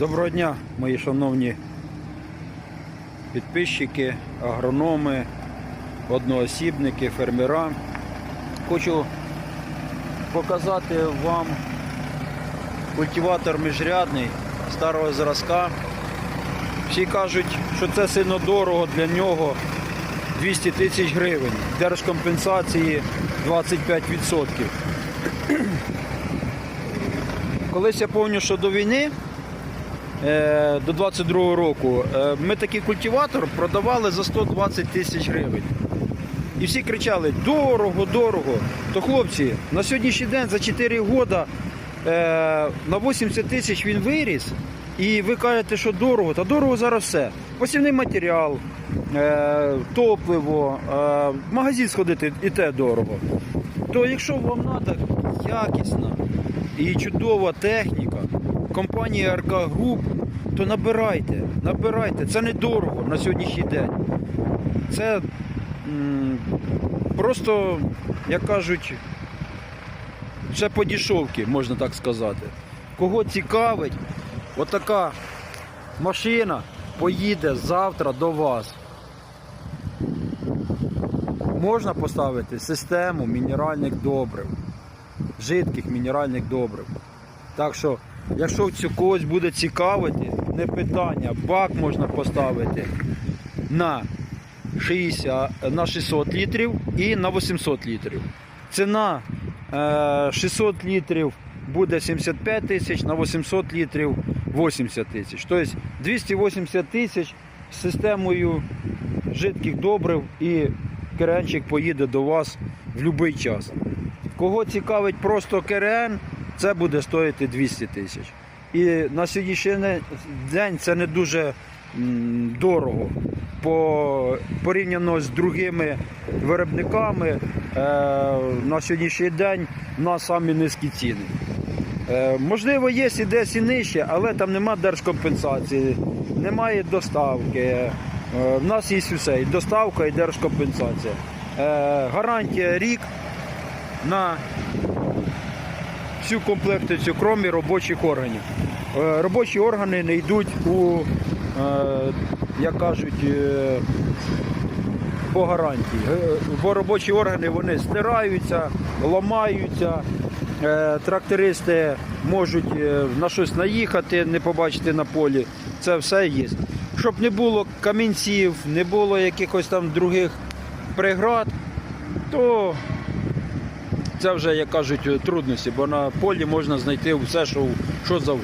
Доброго дня, мої шановні підписчики, агрономи, одноосібники, фермера. Хочу показати вам культиватор міжрядний старого зразка. Всі кажуть, що це сильно дорого для нього 200 тисяч гривень. Держкомпенсації 25%. Колись я пам'ятаю, що до війни, до 22-го року, е, ми такий культиватор продавали за 120 тисяч гривень. І всі кричали: дорого, дорого. То хлопці, на сьогоднішній день за 4 роки е, на 80 тисяч він виріс. І ви кажете, що дорого, та дорого зараз все. Посівний матеріал, е, топливо, е, в магазин сходити і те дорого. То якщо вам треба якісна і чудова техніка, компанія РК Груп, то набирайте, набирайте. Це недорого на сьогоднішній день. Це просто, як кажуть, це по дішовки, можна так сказати. Кого цікавить, отака машина поїде завтра до вас. Можна поставити систему мінеральних добрив, жидких мінеральних добрив. Так що, якщо когось буде цікавити, не питання, бак можна поставити на 60, на 600 літрів і на 800 літрів. Ціна е, 600 літрів буде 75 тисяч, на 800 літрів 80 тисяч. Тобто 280 тисяч з системою жидких добрив і керенчик поїде до вас в будь-який час. Кого цікавить просто КРН, це буде стоїти 200 тисяч. І на сьогоднішній день це не дуже дорого. По, порівняно з другими виробниками, е, на сьогоднішній день в нас самі низькі ціни. Е, можливо, є і десь і нижче, але там нема держкомпенсації, немає доставки. Е, в нас є все, і доставка, і держкомпенсація. Е, гарантія рік на всю комплектацію, крім робочих органів. Е, робочі органи не йдуть у, е, як кажуть, е, по гарантії. Бо робочі органи вони стираються, ламаються. Трактористи можуть на щось наїхати, не побачити на полі. Це все є. Щоб не було камінців, не було якихось там других преград, то це вже, як кажуть, трудності, бо на полі можна знайти все, що, що завгодно.